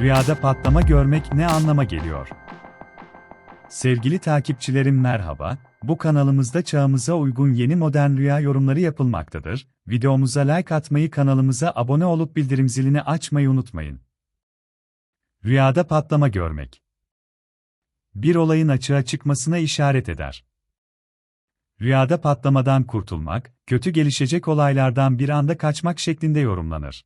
Rüyada patlama görmek ne anlama geliyor? Sevgili takipçilerim merhaba, bu kanalımızda çağımıza uygun yeni modern rüya yorumları yapılmaktadır. Videomuza like atmayı, kanalımıza abone olup bildirim zilini açmayı unutmayın. Rüyada patlama görmek. Bir olayın açığa çıkmasına işaret eder. Rüyada patlamadan kurtulmak, kötü gelişecek olaylardan bir anda kaçmak şeklinde yorumlanır.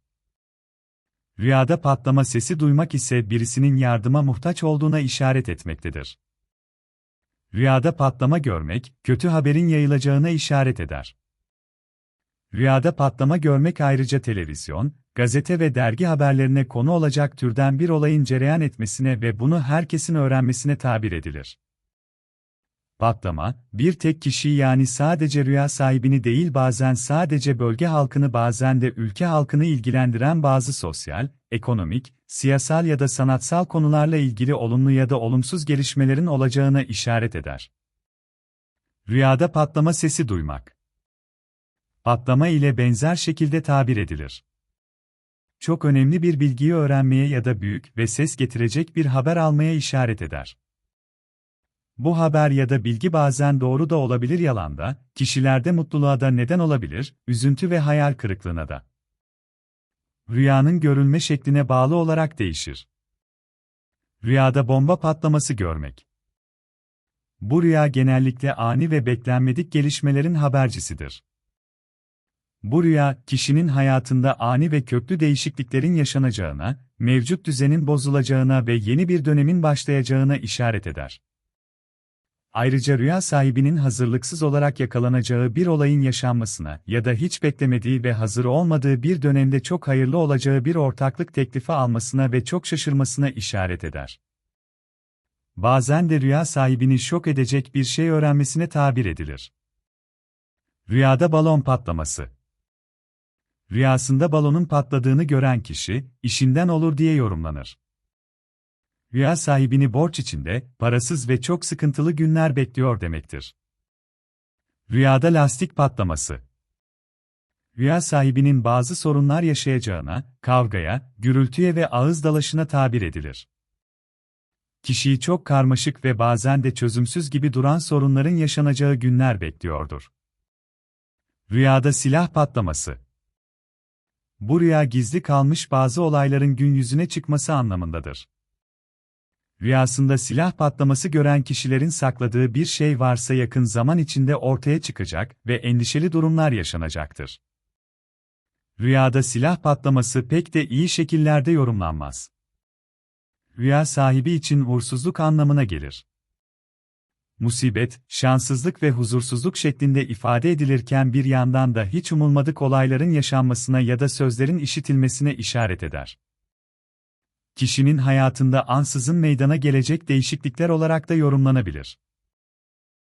Rüyada patlama sesi duymak ise birisinin yardıma muhtaç olduğuna işaret etmektedir. Rüyada patlama görmek, kötü haberin yayılacağına işaret eder. Rüyada patlama görmek ayrıca televizyon, gazete ve dergi haberlerine konu olacak türden bir olayın cereyan etmesine ve bunu herkesin öğrenmesine tabir edilir. Patlama, bir tek kişiyi yani sadece rüya sahibini değil bazen sadece bölge halkını bazen de ülke halkını ilgilendiren bazı sosyal, ekonomik, siyasal ya da sanatsal konularla ilgili olumlu ya da olumsuz gelişmelerin olacağına işaret eder. Rüyada patlama sesi duymak. Patlama ile benzer şekilde tabir edilir. Çok önemli bir bilgiyi öğrenmeye ya da büyük ve ses getirecek bir haber almaya işaret eder. Bu haber ya da bilgi bazen doğru da olabilir yalan da, kişilerde mutluluğa da neden olabilir, üzüntü ve hayal kırıklığına da. Rüyanın görülme şekline bağlı olarak değişir. Rüyada bomba patlaması görmek. Bu rüya genellikle ani ve beklenmedik gelişmelerin habercisidir. Bu rüya, kişinin hayatında ani ve köklü değişikliklerin yaşanacağına, mevcut düzenin bozulacağına ve yeni bir dönemin başlayacağına işaret eder. Ayrıca rüya sahibinin hazırlıksız olarak yakalanacağı bir olayın yaşanmasına ya da hiç beklemediği ve hazır olmadığı bir dönemde çok hayırlı olacağı bir ortaklık teklifi almasına ve çok şaşırmasına işaret eder. Bazen de rüya sahibini şok edecek bir şey öğrenmesine tabir edilir. Rüyada balon patlaması Rüyasında balonun patladığını gören kişi, işinden olur diye yorumlanır. Rüya sahibini borç içinde, parasız ve çok sıkıntılı günler bekliyor demektir. Rüyada lastik patlaması. Rüya sahibinin bazı sorunlar yaşayacağına, kavgaya, gürültüye ve ağız dalaşına tabir edilir. Kişiyi çok karmaşık ve bazen de çözümsüz gibi duran sorunların yaşanacağı günler bekliyordur. Rüyada silah patlaması. Bu rüya gizli kalmış bazı olayların gün yüzüne çıkması anlamındadır. Rüyasında silah patlaması gören kişilerin sakladığı bir şey varsa yakın zaman içinde ortaya çıkacak ve endişeli durumlar yaşanacaktır. Rüyada silah patlaması pek de iyi şekillerde yorumlanmaz. Rüya sahibi için uğursuzluk anlamına gelir. Musibet, şanssızlık ve huzursuzluk şeklinde ifade edilirken bir yandan da hiç umulmadık olayların yaşanmasına ya da sözlerin işitilmesine işaret eder kişinin hayatında ansızın meydana gelecek değişiklikler olarak da yorumlanabilir.